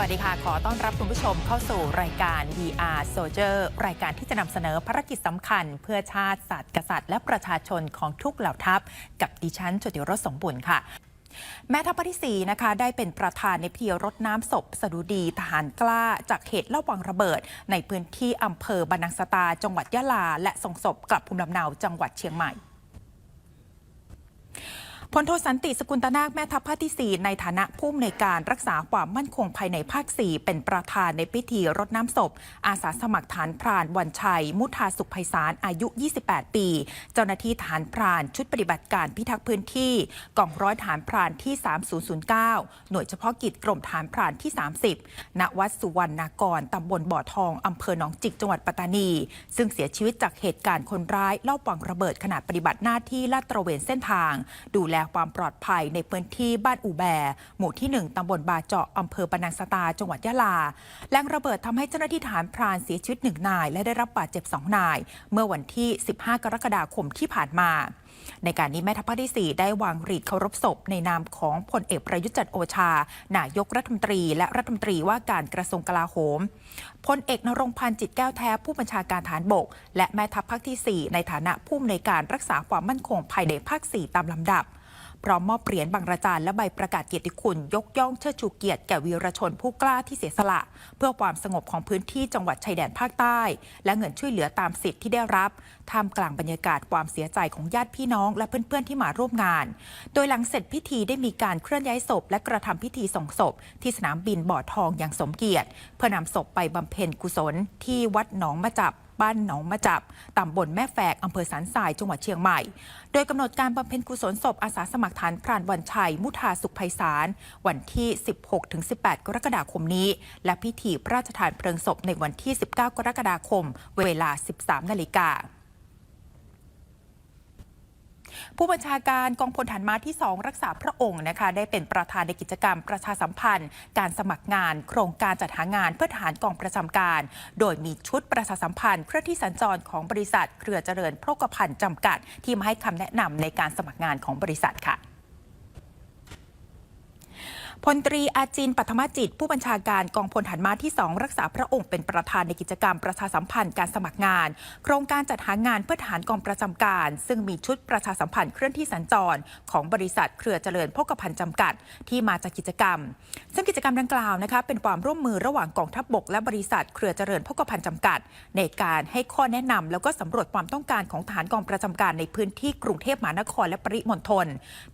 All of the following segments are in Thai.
วัสดีค่ะ ขอต้อนรับคุณผู้ชมเข้าสู่รายการ VR Soldier รายการที่จะนำเสนอภารกิจสำคัญ เพื่อชาติศาสตร์กษัตริย์ และประชาชนของทุกเหล่าทัพ กับดิฉันจุติรสสมบุญค่ะแม่ทัพภาคที่4นะคะได้เป็นประธานในพิธีรดน้ำศพ สดุดีทหารกล้า จากเหตุระวังระเบิด ในพื้นที่อำเภอบรรนังสตา จังหวัดยะลา และส่งศพกลับภูมิลำเนาจังหวัดเชียงใหม่ พลโทสันติสกุลตนาคแม่ทัพภาคที่ 4 ในฐานะผู้อำนวยการรักษาความมั่นคงภายในภาค 4 เป็นประธานในพิธีรดน้ำศพ อาสาสมัครฐานพรานวันชัย มุทาสุขไพศาลอายุ 28 ปี เจ้าหน้าที่ฐานพรานชุดปฏิบัติการพิทักษ์พื้นที่กองร้อยฐานพรานที่ 3009 หน่วยเฉพาะกิจกรมฐานพรานที่ 30 ณวัดสุวรรณากรตำบลบ่อทองอำเภอหนองจิกจังหวัดปัตตานี ซึ่งเสียชีวิตจากเหตุการณ์คนร้ายลอบวางระเบิดขณะปฏิบัติหน้าที่ลาดตระเวนเส้นทาง ดูแลความปลอดภัยในพื้นที่บ้านอูแบ หมู่ที่ 1ตำบลบาเจาะอำเภอปนังสตา จังหวัดยะลา แรงระเบิดทำให้เจ้าหน้าที่ฐานพรานเสียชีวิตหนึ่งนาย และได้รับบาดเจ็บ 2 นาย เมื่อวันที่ 15 กรกฎาคมที่ผ่านมา ในการนี้แม่ทัพภาคที่ 4 ได้วางหรีดเคารพศพในนามของพลเอกประยุทธ์จันทร์โอชา นายกรัฐมนตรี และรัฐมนตรีว่าการกระทรวงกลาโหมพลเอกนรงพันธ์จิตแก้วแท้ผู้บัญชาการฐานบก และแม่ทัพภาคที่ 4 ในฐานะผู้อำนวยการรักษาความมั่นคงภายในภาค 4 ตามลำดับ พร้อมมอบเหรียญบางระจานและใบประกาศเกียรติคุณ ยกย่องเชิดชูเกียรติแก่วีรชนผู้กล้าที่เสียสละ เพื่อความสงบของพื้นที่จังหวัดชายแดนภาคใต้ และเงินช่วยเหลือตามสิทธิ์ที่ได้รับท่ามกลางบรรยากาศความเสียใจของญาติพี่น้องและเพื่อนๆที่มาร่วมงาน โดยหลังเสร็จพิธีได้มีการเคลื่อนย้ายศพ และกระทำพิธีส่งศพ ที่สนามบินบ่อทองอย่างสมเกียรติ เพื่อนำศพไปบำเพ็ญกุศลที่วัดหนองมะจับ บ้านหนองมะจับตำบลแม่แฝกอำเภอสันทรายจังหวัดเชียงใหม่ โดยกำหนดการบำเพ็ญกุศลศพอาสาสมัครฐานพรานวันชัย มุทาสุขไพศาล วันที่ 16-18 กรกฎาคมนี้ และพิธีพระราชทานเพลิงศพในวันที่ 19 กรกฎาคม เวลา 13 นาฬิกา ผู้บัญชาการกองพลฐานม้าที่ 2 รักษาพระองค์นะคะได้เป็นประธานในกิจกรรมประชาสัมพันธ์ การสมัครงาน โครงการจัดหางานเพื่อทหารกองประจำการ โดยมีชุดประชาสัมพันธ์เครื่องที่สัญจรของบริษัท เครือเจริญโภคภัณฑ์จำกัด ที่มาให้คำแนะนำในการสมัครงานของบริษัทค่ะ พลตรีอาจินปัทมจิต ผู้บัญชาการกองพลฐานม้าที่ 2 รักษาพระองค์เป็นประธานในกิจกรรมประชาสัมพันธ์การสมัครงาน โครงการจัดหางานเพื่อทหารกองประจำการ ซึ่งมีชุดประชาสัมพันธ์เคลื่อนที่สัญจร ของบริษัทเครือเจริญโภคภัณฑ์จำกัด ที่มาจากกิจกรรม ซึ่งกิจกรรมดังกล่าวนะคะเป็นความร่วมมือระหว่างกองทัพบกและบริษัทเครือเจริญโภคภัณฑ์จำกัด ในการให้ข้อแนะนำแล้วก็สำรวจความต้องการของทหารกองประจำการในพื้นที่กรุงเทพมหานครและปริมณฑล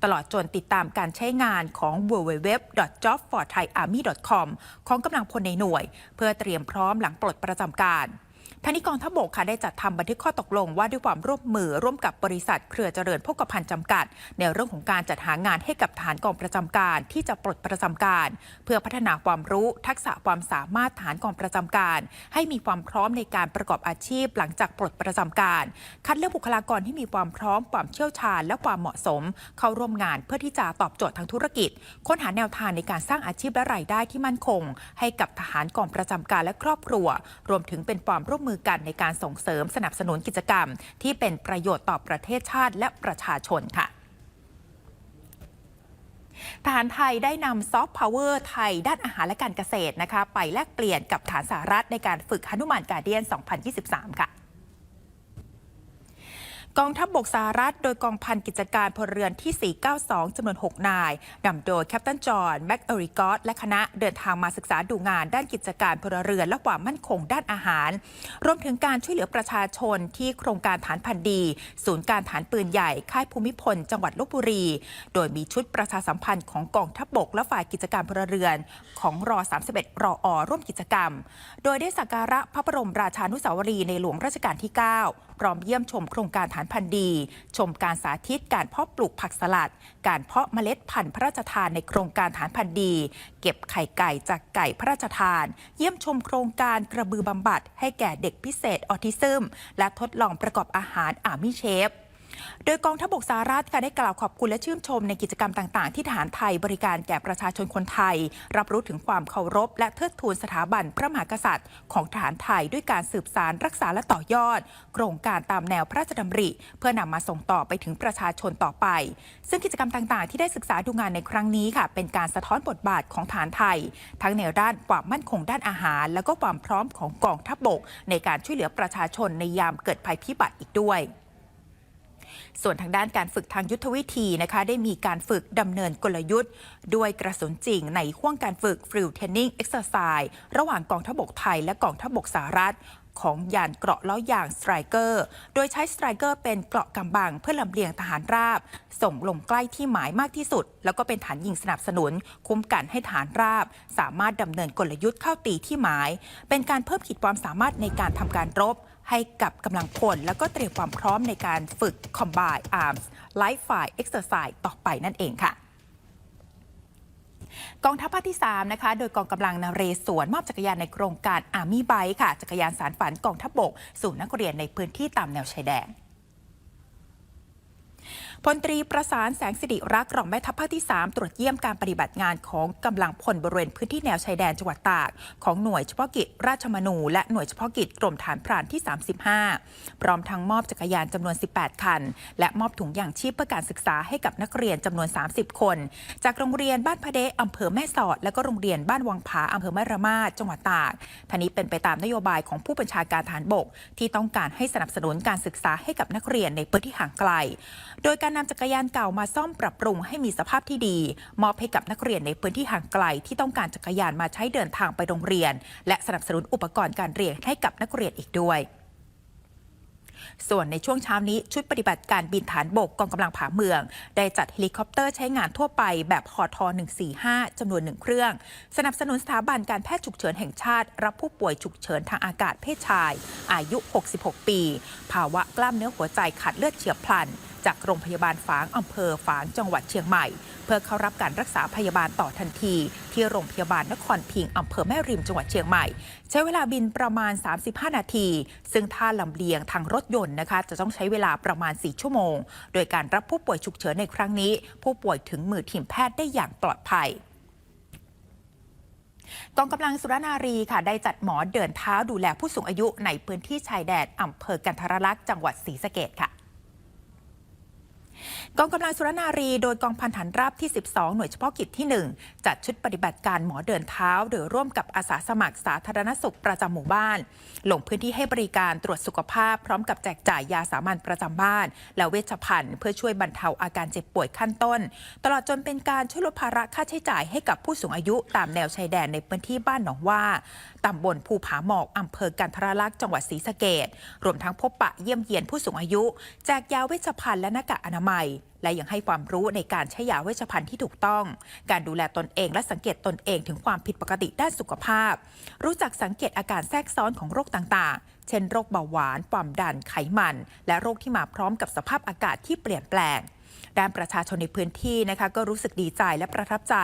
ตลอดจนติดตามการใช้งานของ www.jobforthaiarmy.com ของกำลังพลในหน่วย เพื่อเตรียมพร้อมหลังปลดประจำการ ทางนี้กองทัพบกค่ะได้จัดทำบันทึกข้อตกลงว่าด้วยความร่วมมือร่วมกับบริษัท เครือเจริญโภคภัณฑ์จำกัด ในเรื่องของการจัดหางานให้กับฐานกองประจำการที่จะปลดประจำการ เพื่อพัฒนาความรู้ทักษะความสามารถฐานกองประจำการ ให้มีความพร้อมในการประกอบอาชีพ หลังจากปลดประจำการ คัดเลือกบุคลากรที่มีความพร้อมความเชี่ยวชาญ และความเหมาะสม เข้าร่วมงานเพื่อที่จะตอบโจทย์ทางธุรกิจ ค้นหาแนวทางในการสร้างอาชีพและรายได้ที่มั่นคง ให้กับทหารกองประจำการและครอบครัว รวมถึงเป็นความร่วมมือกันในการส่งเสริมสนับสนุนกิจกรรม ที่เป็นประโยชน์ต่อประเทศชาติและประชาชนค่ะทหารไทยได้นำซอฟต์พาวเวอร์ไทยด้านอาหารและการเกษตรนะคะ ไปแลกเปลี่ยนกับฐานสหรัฐในการฝึกฮนุมานการเดียน 2023 ค่ะ กองทัพบบกสหรัฐ โดยกองพันกิจการพลเรือนที่ 492 จำนวน 6 นาย นำโดยแคปตันจอห์นแม็กเอริกอสและคณะเดินทางมาศึกษาดูงานด้านกิจการพลเรือนและความมั่นคงด้านอาหาร รวมถึงการช่วยเหลือประชาชนที่โครงการฐานพันดี ศูนย์การฐานปืนใหญ่ ค่ายภูมิพล จังหวัดลบบุรี โดยมีชุดประชาสัมพันธ์ของกองทัพบบกและฝ่ายกิจการพลเรือน ของรอ 31 รออร่วมกิจกรรม โดยได้สักการะพระบรมราชานุสาวรีย์ในหลวงรัชกาลที่ 9พร้อมเยี่ยมชมโครงการฐานพันธุ์ดี ชมการสาธิตการเพาะปลูกผักสลัด การเพาะเมล็ดพันธุ์พระราชทานในโครงการฐานพันธุ์ดี เก็บไข่ไก่จากไก่พระราชทาน เยี่ยมชมโครงการกระบือบำบัด ให้แก่เด็กพิเศษออทิซึม และทดลองประกอบอาหารอามิเชฟ โดยกองทัพบกสหรัฐค่ะได้กล่าวขอบคุณและชื่นชมในกิจกรรมต่าง ๆ ที่ทหารไทยบริการแก่ประชาชนคนไทย รับรู้ถึงความเคารพ และเทิดทูนสถาบันพระมหากษัตริย์ ของทหารไทยด้วยการสืบสารรักษาและต่อยอด โครงการตามแนวพระราชดำริ เพื่อนำมาส่งต่อไปถึงประชาชนต่อไป ซึ่งกิจกรรมต่างๆ ที่ได้ศึกษาดูงานในครั้งนี้ค่ะเป็นการสะท้อนบทบาทของทหารไทย ทั้งในด้านความมั่นคงด้านอาหาร และก็ความพร้อมของกองทัพบก ในการช่วยเหลือประชาชนในยามเกิดภัยพิบัติอีกด้วย ส่วนทางด้านการฝึกทางยุทธวิธีนะคะ ได้มีการฝึกดำเนินกลยุทธ์ ด้วยกระสุนจริงในห่วงการฝึก Field Training Exercise ระหว่างกองทัพบกไทยและกองทัพบกสหรัฐของยานเกราะล้อยางสไตรเกอร์ โดยใช้สไตรเกอร์เป็นเกราะกำบังเพื่อลำเลียงทหารราบ ส่งลงใกล้ที่หมายมากที่สุด แล้วก็เป็นฐานยิงสนับสนุน คุ้มกันให้ฐานราบ สามารถดำเนินกลยุทธ์เข้าตีที่หมาย เป็นการเพิ่มขีดความสามารถในการทำการรบ ให้กับกำลังพล แล้วก็เตรียมความพร้อมในการฝึก Combine Arms Live Fire Exercise ต่อไปนั่นเองค่ะกองทัพภาคที่ 3 นะคะ โดยกองกำลังนเรศวรมอบจักรยานในโครงการอาร์มี่ไบค่ะ จักรยานสารฝันกองทัพบกสู่นักเรียนในพื้นที่ตามแนวชายแดน พลตรีประสานแสงสิริรักรองแม่ทัพภาคที่ 3 ตรวจเยี่ยมการปฏิบัติงานของกำลังพลบริเวณพื้นที่แนวชายแดนจังหวัดตาก ของหน่วยเฉพาะกิจราชมนู และหน่วยเฉพาะกิจกรมฐานพรานที่ 35 พร้อมทั้งมอบจักรยานจำนวน 18 คัน และมอบถุงยางชีพเพื่อการศึกษาให้กับนักเรียนจำนวน 30 คน จากโรงเรียนบ้านพระเดะอำเภอแม่สอด และก็โรงเรียนบ้านวังผาอำเภอแม่ระมาดจังหวัดตากท่านี้เป็นไปตามนโยบายของผู้บัญชาการฐานบก ที่ต้องการให้สนับสนุนการศึกษาให้กับนักเรียนในพื้นที่ห่างไกล โดยการนำจักรยานเก่ามาซ่อมปรับปรุงให้มีสภาพที่ดี มอบให้กับนักเรียนในพื้นที่ห่างไกลที่ต้องการจักรยานมาใช้เดินทางไปโรงเรียน และสนับสนุนอุปกรณ์การเรียนให้กับนักเรียนอีกด้วยส่วนในช่วงเช้านี้ชุดปฏิบัติการบินฐานบกกองกำลังผาเมือง ได้จัดเฮลิคอปเตอร์ใช้งานทั่วไปแบบฮอท145จำนวนหนึ่งเครื่อง สนับสนุนสถาบันการแพทย์ฉุกเฉินแห่งชาติ รับผู้ป่วยฉุกเฉินทางอากาศเพศชาย อายุ 66 ปี ภาวะกล้ามเนื้อหัวใจขาดเลือดเฉียบพลัน จากโรงพยาบาลฝางอำเภอฝางจังหวัดเชียงใหม่ เพื่อเข้ารับการรักษาพยาบาลต่อทันที ที่โรงพยาบาลนครพิงอำเภอแม่ริมจังหวัดเชียงใหม่ ใช้เวลาบินประมาณ 35 นาที ซึ่งถ้าลำเลียงทางรถยนต์นะคะ จะต้องใช้เวลาประมาณ 4 ชั่วโมง โดยการรับผู้ป่วยฉุกเฉินในครั้งนี้ ผู้ป่วยถึงมือทีมแพทย์ได้อย่างปลอดภัยกองกำลังสุรนารีค่ะได้จัดหมอเดินเท้าดูแลผู้สูงอายุในพื้นที่ชายแดนอำเภอกันทรลักษณ์จังหวัดศรีสะเกษค่ะ กองกำลังสุรนารีโดยกองพันฐานราบที่ 12 หน่วยเฉพาะกิจที่ 1 จัดชุดปฏิบัติการหมอเดินเท้าโดยร่วมกับอาสาสมัครสาธารณสุขประจำหมู่บ้าน ลงพื้นที่ให้บริการตรวจสุขภาพ พร้อมกับแจกจ่ายยาสามัญประจำบ้าน และเวชภัณฑ์เพื่อช่วยบรรเทาอาการเจ็บป่วยขั้นต้น ตลอดจนเป็นการช่วยลดภาระค่าใช้จ่ายให้กับผู้สูงอายุตามแนวชายแดนในพื้นที่บ้านหนองว่าตำบลภูผาหมอกอำเภอกันทรลักษณ์จังหวัดศรีสะเกดรวมทั้งพบปะเยี่ยมเยียนผู้สูงอายุ แจกยาเวชภัณฑ์และหน้ากากอนามัยและยังให้ความรู้ในการใช้ยาเวชภัณฑ์ที่ถูกต้อง การดูแลตนเองและสังเกตตนเองถึงความผิดปกติด้านสุขภาพ รู้จักสังเกตอาการแทรกซ้อนของโรคต่างๆ เช่นโรคเบาหวาน ความดัน ไขมัน และโรคที่มาพร้อมกับสภาพอากาศที่เปลี่ยนแปลงด้านประชาชนในพื้นที่นะคะก็รู้สึกดีใจและประทับใจ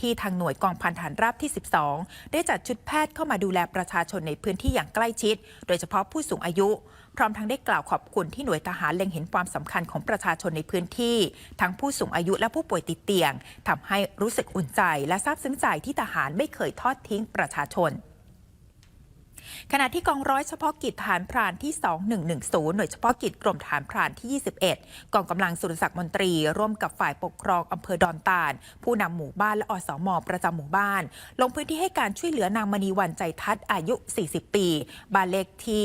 ที่ทางหน่วยกองพันฐานราบที่ 12 ได้จัดชุดแพทย์เข้ามาดูแลประชาชนในพื้นที่อย่างใกล้ชิด โดยเฉพาะผู้สูงอายุ พร้อมทั้งได้กล่าวขอบคุณที่หน่วยทหารเล็งเห็นความสำคัญของประชาชนในพื้นที่ ทั้งผู้สูงอายุและผู้ป่วยติดเตียงทำให้รู้สึกอุ่นใจและซาบซึ้งใจที่ทหารไม่เคยทอดทิ้งประชาชน ขณะที่กองร้อยเฉพาะกิจฐานพรานที่ 2110 หน่วยเฉพาะกิจกรมฐานพรานที่ 21 กองกำลังสุรศักดิ์มนตรี ร่วมกับฝ่ายปกครองอำเภอดอนตาล ผู้นำหมู่บ้านและอสมประจำหมู่บ้าน ลงพื้นที่ให้การช่วยเหลือนางมณีวันใจทัศน์อายุ 40 ปี บ้านเลขที่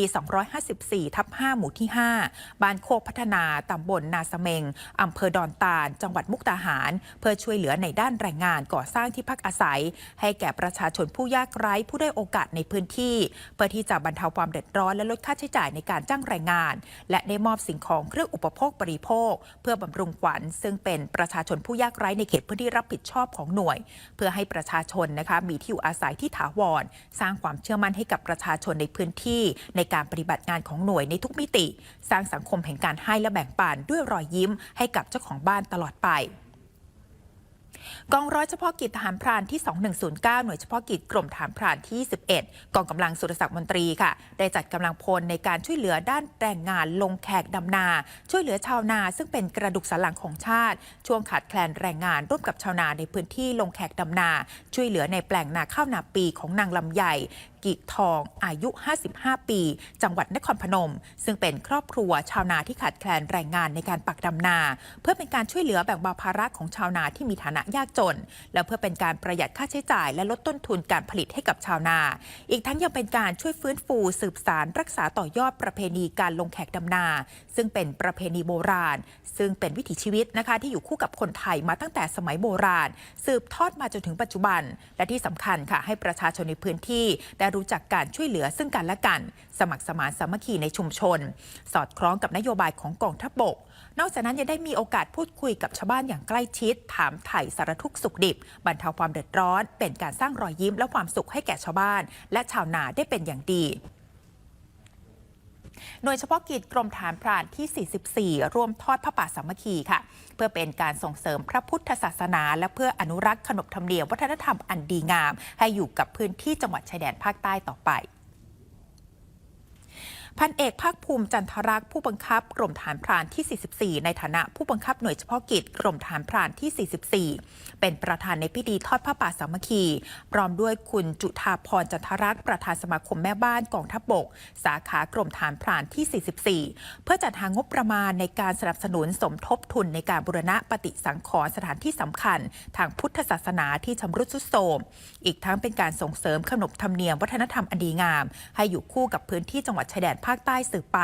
254 ทับ 5 หมู่ที่ 5 บ้านโคกพัฒนาตำบลนาสเมงอำเภอดอนตาล จังหวัดมุกดาหาร เพื่อช่วยเหลือในด้านแรงงานก่อสร้างที่พักอาศัย ให้แก่ประชาชนผู้ยากไร้ผู้ได้โอกาสในพื้นที่ พื่อที่จะบรรเทาความเดือดร้อนและลดค่าใช้จ่ายในการจ้างแรงงาน และได้มอบสิ่งของเครื่องอุปโภคบริโภค เพื่อบำรุงขวัญซึ่งเป็นประชาชนผู้ยากไร้ในเขตพื้นที่รับผิดชอบของหน่วย เพื่อให้ประชาชนนะคะมีที่อยู่อาศัยที่ถาวร สร้างความเชื่อมั่นให้กับประชาชนในพื้นที่ในการปฏิบัติงานของหน่วยในทุกมิติ สร้างสังคมแห่งการให้และแบ่งปันด้วยรอยยิ้มให้กับเจ้าของบ้านตลอดไป กองร้อยเฉพาะกิจทหารพรานที่ 2109 หน่วยเฉพาะกิจกรมทหารพรานที่ 11 กองกำลังสุรศักดิ์มนตรีค่ะ ได้จัดกำลังพลในการช่วยเหลือด้านแรงงานลงแขกดำนา ช่วยเหลือชาวนา ซึ่งเป็นกระดูกสันหลังของชาติ ช่วงขาดแคลนแรงงานร่วมกับชาวนาในพื้นที่ลงแขกดำนา ช่วยเหลือในแปลงนาข้าวนาปีของนางลำใหญ่ กิทองอายุ 55 ปี จังหวัดนครพนม ซึ่งเป็นครอบครัวชาวนาที่ขาดแคลนแรงงานในการปักดำนา เพื่อเป็นการช่วยเหลือแบ่งเบาภาระของชาวนาที่มีฐานะยากจน และเพื่อเป็นการประหยัดค่าใช้จ่าย และลดต้นทุนการผลิตให้กับชาวนา อีกทั้งยังเป็นการช่วยฟื้นฟูสืบสารรักษาต่อยอดประเพณีการลงแขกดำนา ซึ่งเป็นประเพณีโบราณ ซึ่งเป็นวิถีชีวิตนะคะที่อยู่คู่กับคนไทยมาตั้งแต่สมัยโบราณ สืบทอดมาจนถึงปัจจุบัน และที่สำคัญค่ะให้ประชาชนในพื้นที่ได้รู้จักการช่วยเหลือซึ่งกันและกัน สมัครสมานสามัคคีในชุมชน สอดคล้องกับนโยบายของกองทัพบก นอกจากนั้นยังได้มีโอกาสพูดคุยกับชาวบ้านอย่างใกล้ชิด ถามไถ่สารทุกข์สุขดิบบรรเทาความเดือดร้อน เป็นการสร้างรอยยิ้มและความสุขให้แก่ชาวบ้าน และชาวนาได้เป็นอย่างดี โดยเฉพาะกิจกรมฐานพรานที่ 44 ร่วมทอดพระป่าสามัคคีค่ะ เพื่อเป็นการส่งเสริมพระพุทธศาสนา และเพื่ออนุรักษ์ขนบธรรมเนียมวัฒนธรรมอันดีงาม ให้อยู่กับพื้นที่จังหวัดชายแดนภาคใต้ต่อไป พันเอกภาคภูมิจันทรักษ์ผู้บังคับกรมฐานพรานที่ 44 ในฐานะผู้บังคับหน่วยเฉพาะกิจกรมฐานพรานที่ 44 เป็นประธานในพิธีทอดผ้าป่าสามัคคี พร้อมด้วยคุณจุธาพรจันทรักษ์ประธานสมาคมแม่บ้านกองทัพบบก สาขากรมฐานพรานที่ 44 เพื่อจัดหางบประมาณในการสนับสนุนสมทบทุนในการบูรณะปฏิสังขรณ์สถานที่สำคัญ ทางพุทธศาสนาที่ชำรุดทรุดโทรม อีกทั้งเป็นการส่งเสริมขนบธรรมเนียมวัฒนธรรมอันดีงาม ให้อยู่คู่กับพื้นที่จังหวัดชายแดนภาคใต้สืบไป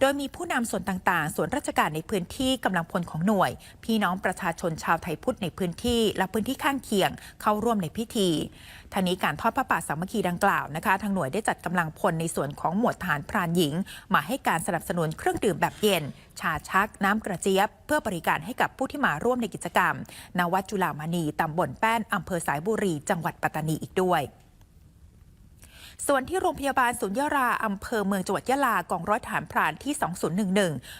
โดยมีผู้นำส่วนต่างๆ ส่วนราชการในพื้นที่กำลังพลของหน่วย พี่น้องประชาชนชาวไทยพุทธในพื้นที่ และพื้นที่ข้างเคียงเข้าร่วมในพิธีทางนี้การทอดพระป่าสามัคคีดังกล่าวนะคะ ทางหน่วยได้จัดกำลังพลในส่วนของหมวดฐานพรานหญิง มาให้การสนับสนุนเครื่องดื่มแบบเย็น ชาชัก น้ำกระเจี๊ยบ เพื่อบริการให้กับผู้ที่มาร่วมในกิจกรรมณวัดจุฬามณีตำบลแป้นอำเภอสายบุรี จังหวัดปัตตานีอีกด้วย ส่วนที่โรงพยาบาลศูนย์ยะลาอำเภอเมืองจังหวัดยะลากองร้อยฐานพรานที่ 2011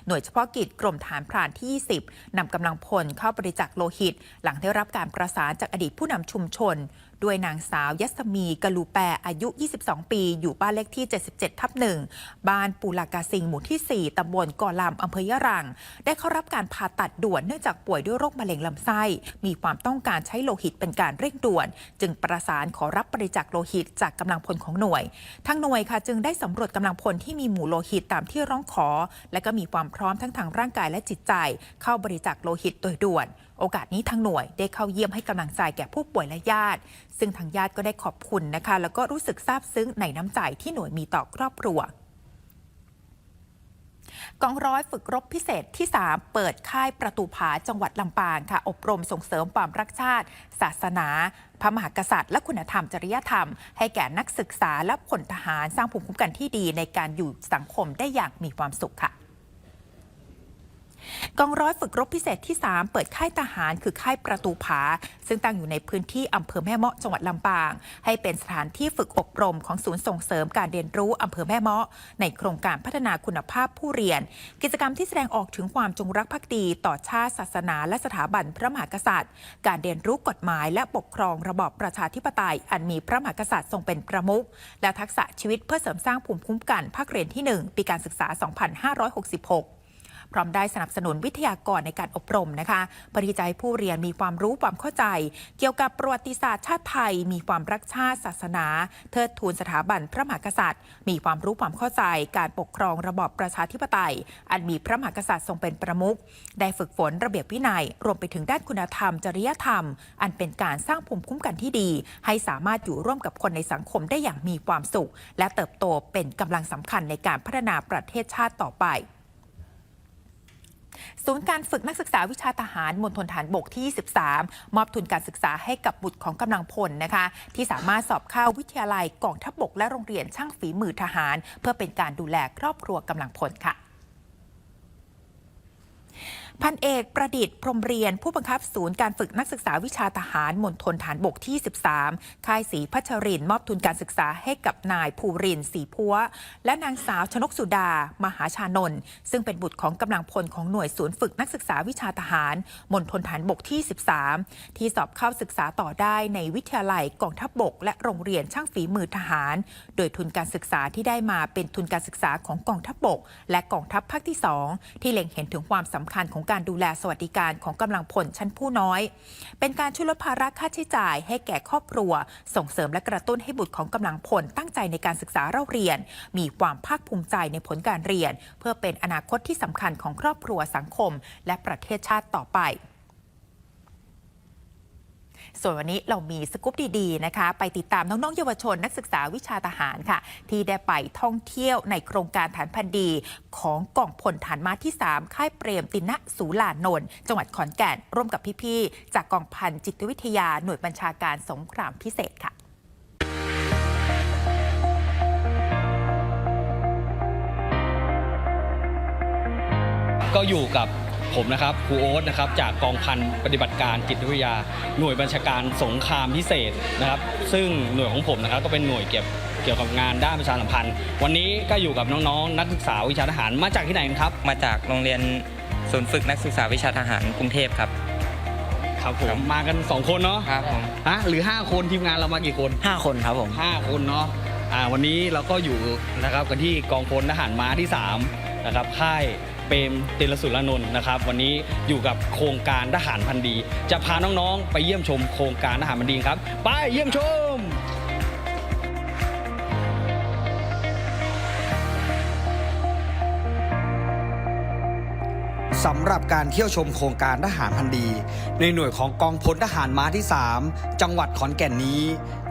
หน่วยเฉพาะกิจกรมฐานพรานที่ 20นำกำลังพลเข้าบริจาคโลหิต หลังได้รับการประสานจากอดีตผู้นำชุมชน ด้วยนางสาวยัสมีกะลูแปอายุ 22 ปี อยู่บ้านเลขที่ 77 ทับ1บ้านปูลากาซิงหมู่ที่ 4 ตำบลกอลำอำเภอยะรัง ได้เข้ารับการผ่าตัดด่วนเนื่องจากป่วยด้วยโรคมะเร็งลำไส้ มีความต้องการใช้โลหิตเป็นการเร่งด่วน จึงประสานขอรับบริจาคโลหิตจากกำลังพลของหน่วยทางหน่วยค่ะจึงได้สำรวจกำลังพลที่มีหมู่โลหิตตามที่ร้องขอ และก็มีความพร้อมทั้งทางร่างกายและจิตใจ เข้าบริจาคโลหิตโดยด่วน โอกาสนี้ทางหน่วยได้เข้าเยี่ยมให้กำลังใจแก่ผู้ป่วยและญาติ ซึ่งทางญาติก็ได้ขอบคุณนะคะ แล้วก็รู้สึกซาบซึ้งในน้ำใจที่หน่วยมีต่อครอบครัวกองร้อยฝึกรบพิเศษที่ 3 เปิดค่ายประตูผาจังหวัดลำปางค่ะ อบรมส่งเสริมความรักชาติ ศาสนา พระมหากษัตริย์ และคุณธรรมจริยธรรม ให้แก่นักศึกษาและผลทหารสร้างภูมิคุ้มกันที่ดีในการอยู่สังคมได้อย่างมีความสุขค่ะ กองร้อยฝึกรบพิเศษที่ 3 เปิดค่ายทหารคือค่ายประตูผา ซึ่งตั้งอยู่ในพื้นที่อำเภอแม่เมาะจังหวัดลำปาง ให้เป็นสถานที่ฝึกอบรมของศูนย์ส่งเสริมการเรียนรู้อำเภอแม่เมาะ ในโครงการพัฒนาคุณภาพผู้เรียน กิจกรรมที่แสดงออกถึงความจงรักภักดีต่อชาติศาสนา และสถาบันพระมหากษัตริย์ การเรียนรู้กฎหมาย และปกครองระบอบประชาธิปไตย อันมีพระมหากษัตริย์ทรงเป็นประมุขและทักษะชีวิตเพื่อเสริมสร้างภูมิคุ้มกันภาคเรียนที่ 1 ปีการศึกษา 2566 พร้อมได้สนับสนุนวิทยากรในการอบรมนะคะเพื่อที่จะให้ผู้เรียนมีความรู้ความเข้าใจ เกี่ยวกับประวัติศาสตร์ชาติไทย มีความรักชาติศาสนา เทิดทูนสถาบันพระมหากษัตริย์ มีความรู้ความเข้าใจ การปกครองระบอบประชาธิปไตย อันมีพระมหากษัตริย์ทรงเป็นประมุขได้ฝึกฝนระเบียบวินัย รวมไปถึงด้านคุณธรรม จริยธรรม อันเป็นการสร้างภูมิคุ้มกันที่ดี ให้สามารถอยู่ร่วมกับคนในสังคมได้อย่างมีความสุข และเติบโตเป็นกำลังสำคัญในการพัฒนาประเทศชาติต่อไป ศูนย์การฝึกนักศึกษาวิชาทหารมณฑลฐานบกที่ 23 มอบทุนการศึกษาให้กับบุตรของกำลังพลนะคะ ที่สามารถสอบเข้าวิทยาลัยกองทัพบกและโรงเรียนช่างฝีมือทหาร เพื่อเป็นการดูแลครอบครัวกำลังพลค่ะ พันเอกประดิษฐ์พรมเรียน ผู้บังคับศูนย์การฝึกนักศึกษาวิชาทหารมณฑลฐานบกที่ 13 ค่ายศรีพัชริน มอบทุนการศึกษาให้กับนายภูรินศรีพัว และนางสาวชนกสุดา มหาชานนท์ซึ่งเป็นบุตรของกำลังพลของหน่วยศูนย์ฝึกนักศึกษาวิชาทหารมณฑลฐานบกที่ 13 ที่สอบเข้าศึกษาต่อได้ในวิทยาลัยกองทัพบบก และโรงเรียนช่างฝีมือทหาร โดยทุนการศึกษาที่ได้มาเป็นทุนการศึกษาของกองทัพบบก และกองทัพภาคที่ 2 ที่เล็งเห็นถึงความสำคัญของการดูแลสวัสดิการของกำลังพลชั้นผู้น้อย เป็นการช่วยลดภาระค่าใช้จ่าย ให้แก่ครอบครัว ส่งเสริมและกระตุ้นให้บุตรของกำลังพลตั้งใจในการศึกษาเล่าเรียน มีความภาคภูมิใจในผลการเรียน เพื่อเป็นอนาคตที่สำคัญของครอบครัวสังคม และประเทศชาติต่อไป ส่วนวันนี้เรามีสกุปดีๆนะคะ ไปติดตามน้องๆเยาวชนนักศึกษาวิชาทหารค่ะ ที่ได้ไปท่องเที่ยวในโครงการฐานพันดี ของกองพลฐานม้าที่ 3 ค่ายเปรมตินะสูลานนท์จังหวัดขอนแก่น ร่วมกับพี่ๆจากกองพันจิตวิทยาหน่วยบัญชาการสงครามพิเศษค่ะก็อยู่กับ ผมนะครับครูโอ๊ตนะครับจากกองพันปฏิบัติการจิตวิทยา หน่วยบัญชาการสงครามพิเศษนะครับ ซึ่งหน่วยของผมนะครับก็เป็นหน่วยเก็บเกี่ยวกับงานด้านประชาสัมพันธ์ วันนี้ก็อยู่กับน้องๆ นักศึกษาวิชาทหารมาจากที่ไหนกันครับ มาจากโรงเรียนศูนย์ฝึกนักศึกษาวิชาทหารกรุงเทพครับครับผมมากัน 2 คนเนาะครับผมฮะหรือ 5 คนทีมงานเรามากี่คนห้าคนครับผม 5 คนเนาะอ่าวันนี้เราก็อยู่นะครับกันที่กองพลทหารม้าที่3นะครับค่าย เปรมเตลสุรนนท์นะครับ วันนี้อยู่กับโครงการทหารพันดี จะพาน้องๆ ไปเยี่ยมชมโครงการทหารพันดีครับ ไปเยี่ยมชม สำหรับการเที่ยวชมโครงการทหารพันดี ในหน่วยของกองพลทหารม้าที่ 3 จังหวัดขอนแก่นนี้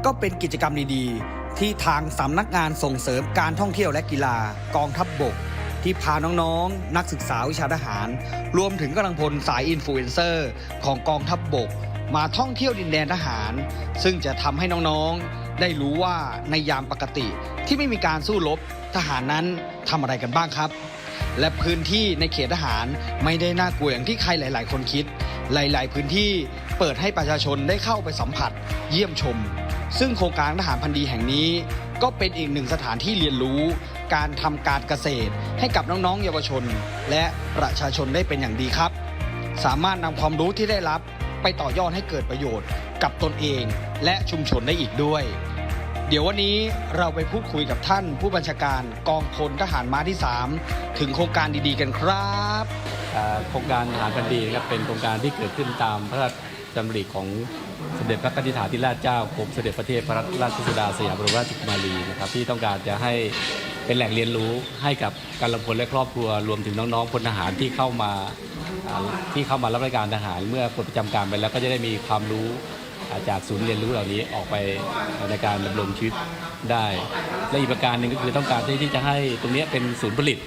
ก็เป็นกิจกรรมดีๆ ที่ทางสำนักงานส่งเสริมการท่องเที่ยวและกีฬากองทัพบบก ที่พาน้องๆนักศึกษาวิชาทหาร รวมถึงกำลังพลสายอินฟลูเอนเซอร์ของกองทัพบบก มาท่องเที่ยวดินแดนทหาร ซึ่งจะทำให้น้องๆ ได้รู้ว่าในยามปกติที่ไม่มีการสู้รบทหารนั้นทำอะไรกันบ้างครับ และพื้นที่ในเขตทหารไม่ได้น่ากลัวอย่างที่ใครหลาย ๆ คนคิด หลาย ๆ พื้นที่เปิดให้ประชาชนได้เข้าไปสัมผัส เยี่ยมชม ซึ่งโครงการทหารพันดีแห่งนี้ก็เป็นอีกหนึ่งสถานที่เรียนรู้ การทำการเกษตร ให้กับน้องๆ เยาวชน และประชาชนได้เป็นอย่างดีครับ สามารถนำความรู้ที่ได้รับไปต่อยอดให้เกิดประโยชน์ กับตนเองและชุมชนได้อีกด้วย เดี๋ยววันนี้เราไปพูดคุยกับท่านผู้บัญชาการกองพลทหารม้าที่ 3 ถึงโครงการดีๆกันครับโครงการทหารพันดีนะครับเป็นโครงการที่เกิดขึ้นตามพระราชดำริของสมเด็จพระกนิษฐาธิราชเจ้ากรมสมเด็จพระเทพพระราชสุดาสยามบรมราชกุมารีนะครับที่ต้องการจะให้ เป็นแหล่งเรียนรู้ให้กับการลำพลและครอบครัวรวมถึงน้องๆพลทหารที่เข้ามาที่เข้ามารับราชการทหาร เมื่อปลดประจำการไปแล้วก็จะได้มีความรู้อาจากศูนย์เรียนรู้เหล่านี้ออกไปในการดำรงชีวิตได้ และอีกประการหนึ่งก็คือต้องการที่จะให้ตรงนี้เป็นศูนย์ผลิต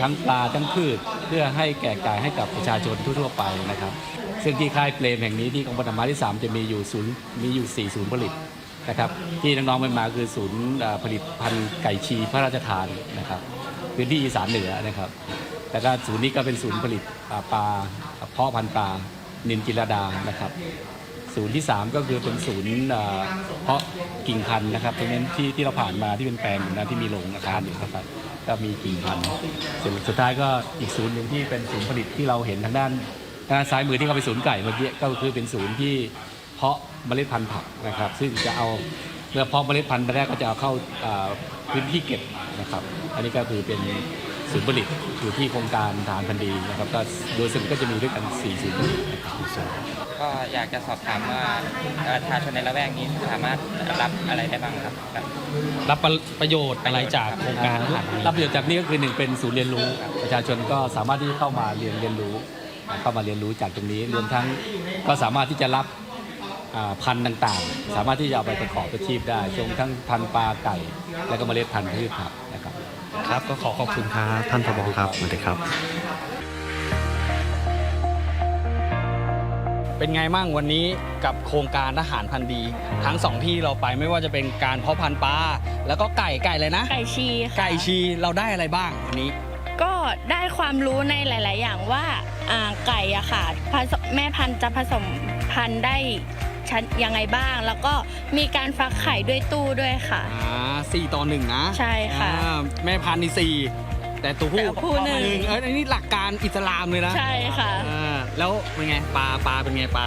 ทั้งปลาทั้งพืชเพื่อให้แก่กายให้กับประชาชนทั่วๆไปนะครับ ซึ่งที่ค่ายเปรมแห่งนี้ที่กองพลทหารที่ 3 จะมีอยู่ศูนย์มีอยู่4ศูนย์ผลิต นะครับที่น้องๆไปมาคือศูนย์ผลิตพันธุ์ไก่ชีพระราชทานนะครับพื้นที่อีสานเหนือนะครับแล้วก็ศูนย์นี้ก็เป็นศูนย์ผลิตอ่าปลาเพาะพันธุ์ปลานินจิรดานะครับ ศูนย์ที่ 3 ก็คือเป็นศูนย์เพาะกิ่งพันธุ์นะครับตรงนี้ที่ที่เราผ่านมาที่เป็นแปลงนะที่มีโรงอาคารอยู่นะครับก็มีกิ่งพันธุ์ส่วนสุดท้ายก็อีกศูนย์หนึ่งที่เป็นศูนย์ผลิตที่เราเห็นทางด้านด้านซ้ายมือที่เขาไปศูนย์ไก่เมื่อกี้ก็คือเป็นศูนย์ที่เพาะ เมล็ดพันธุ์ผักนะครับ ซึ่งจะเอาเมื่อเพาะเมล็ดพันธุ์ไปแรกก็จะเอาเข้าอ่าพื้นที่เก็บนะครับ อันนี้ก็คือเป็นศูนย์ผลิตอยู่ที่โครงการฐานพันธุ์ดีนะครับก็โดยสรุปก็จะมีด้วยกันสี่ศูนย์ผลิตนะครับก็อยากจะสอบถามว่าเอ่อประชาชนในละแวกนี้สามารถรับอะไรได้บ้างครับแบบรับประโยชน์อะไรจากโครงการทหารพันดีรับประโยชน์จากนี้ก็คือหนึ่งเป็นศูนย์เรียนรู้ ประชาชนก็สามารถที่จะเข้ามาเรียนเรียนรู้เข้ามาเรียนรู้จากตรงนี้รวมทั้งก็สามารถที่จะรับอ่า พันธุ์ต่างๆ สามารถที่จะเอาไปประกอบอาชีพได้รวมทั้งพันธุ์ปลาไก่ และก็เมล็ดพันธุ์พืชผักนะครับ ครับก็ขอขอบคุณครับท่านผบครับสวัสดีครับ เป็นไงมั่งวันนี้กับโครงการทหารพันธุ์ดี ทั้งสองที่เราไปไม่ว่าจะเป็นการเพาะพันธุ์ปลาแล้วก็ไก่ไก่เลยนะ ไก่ชีค่ะไก่ชีเราได้อะไรบ้างวันนี้ ก็ได้ความรู้ในหลาย ๆ อย่างว่าอ่าไก่อะค่ะผสมแม่พันธุ์จะผสมพันธุ์ได้ ชั้นยังไงบ้าง แล้วก็มีการฟักไข่ด้วยตู้ด้วยค่ะ อ่าสี่ต่อหนึ่งนะใช่ค่ะอ่าแม่พันธุ์นี่สี่แต่ตัวผู้แต่ผู้หนึ่งเอออันนี้หลักการอิสลามเลยนะใช่ค่ะ อ่าแล้วเป็นไงปลาปลาเป็นไงปลา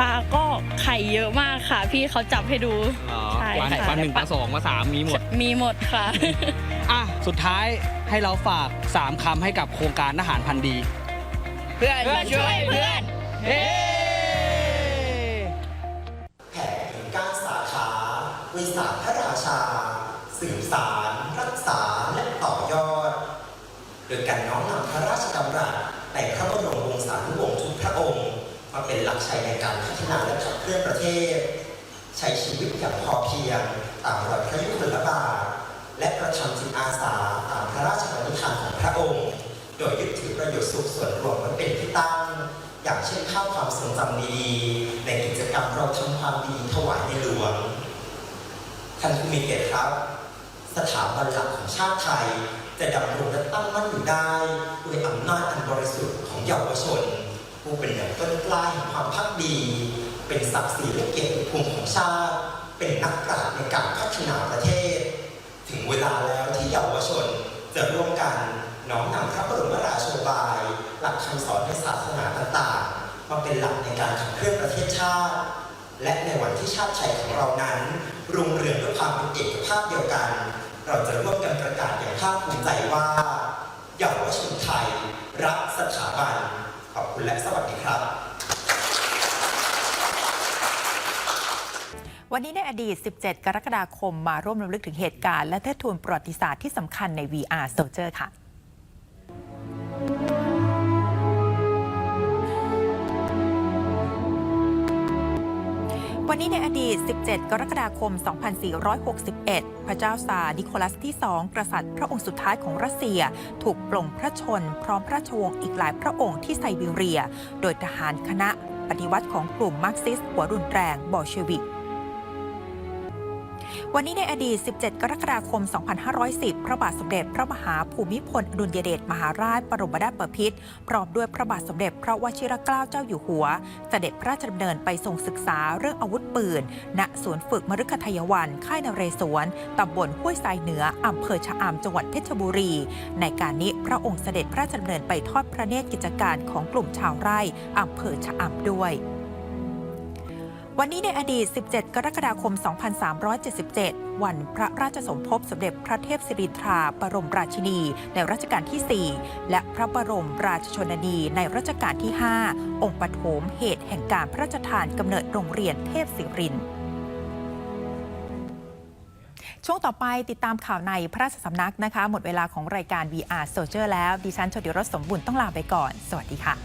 ปลาก็ไข่เยอะมากค่ะ พี่เขาจับให้ดูอ๋อใช่ปลาค่ะปลาหนึ่งปลาสองปลาสามมีหมด มีหมดค่ะ อะ สุดท้ายให้เราฝาก 3 คำให้กับโครงการทหารพันธุ์ดี เพื่อนช่วยเพื่อน เฮ้ วิสาพระราชา สืบสารรักษาและต่อยอด โดยการน้อมนำพระราชดำรัสในพระบรมวงศานุวงศ์ทุกพระองค์ มาเป็นหลักชัยในการพัฒนาและขับเคลื่อนประเทศ ใช้ชีวิตอย่างพอเพียงตามรอยพระยุคลบาทและกระทำจิตอาสาตามพระราชบัญญัติของพระองค์ โดยยึดถือประโยชน์สุขส่วนรวมไว้เป็นที่ตั้ง อย่างเช่นภาพความทรงจำดีในกิจกรรมเราทำความดีถวายในหลวง ท่านผู้มีเกียรติครับ สถาบันหลักของชาติไทยจะดำรงและตั้งมั่นอยู่ได้ด้วยอำนาจอันบริสุทธิ์ของเยาวชน ผู้เป็นอย่างต้นกล้าแห่งความพักดี เป็นศักดิ์ศรีและเกียรติภูมิของชาติ เป็นนักปราชญ์ในการพัฒนาประเทศ ถึงเวลาแล้วที่เยาวชนจะร่วมกันน้อมนำพระบรมราโชบาย หลักคำสอนในศาสนาต่างๆมาเป็นหลักในการขับเคลื่อนประเทศชาติ และในวันที่ชาติไทยของเรานั้น รุ่งเรืองด้วยความเป็นเอกภาพเดียวกัน เราจะร่วมกันประกาศอย่างภาคภูมิใจว่าเยาวชนไทย รักสถาบัน ขอบคุณและสวัสดีครับวันนี้ในอดีต 17 กรกฎาคมมาร่วมรำลึกถึงเหตุการณ์และเทิดทูนประวัติศาสตร์ที่สำคัญใน VR Soldier ค่ะ วันนี้ในอดีต 17 กรกฎาคม 2461 พระเจ้าซาร์นิโคลัสที่ 2 กษัตริย์พระองค์สุดท้ายของรัสเซีย ถูกปลงพระชน พร้อมพระชวงศ์อีกหลายพระองค์ที่ไซบีเรีย โดยทหารคณะปฏิวัติของกลุ่มมาร์กซิส์หัวรุนแรงบอลเชวิก วันนี้ในอดีต 17 กรกฎาคม 2510 พระบาทสมเด็จพระมหาภูมิพลอดุลยเดชมหาราชบรมนาถบพิตรพร้อมด้วยพระบาทสมเด็จพระวชิรเกล้าเจ้าอยู่หัว เสด็จพระราชดำเนินไปทรงศึกษาเรื่องอาวุธปืน ณ ศูนย์ฝึกมฤคทายวัน ค่ายนเรศวร ตำบลห้วยทรายเหนือ อำเภอชะอำจังหวัดเพชรบุรี ในการนี้พระองค์เสด็จพระราชดำเนินไปทอดพระเนตรกิจการของกลุ่มชาวไร่อำเภอชะอำด้วย วันนี้ในอดีต 17 กรกฎาคม 2377 วันพระราชสมภพสมเด็จพระเทพสิรินทราบรมราชินี ในรัชกาลที่ 4 และพระบรมราชชนนีในรัชกาลที่ 5 องค์ปฐมเหตุแห่งการพระราชทานกำเนิดโรงเรียนเทพศิรินทร์ช่วงต่อไปติดตามข่าวในพระราชสำนักนะคะ หมดเวลาของรายการ VR Soldier แล้ว ดิฉันชดิรสสมบุญต้องลาไปก่อน สวัสดีค่ะ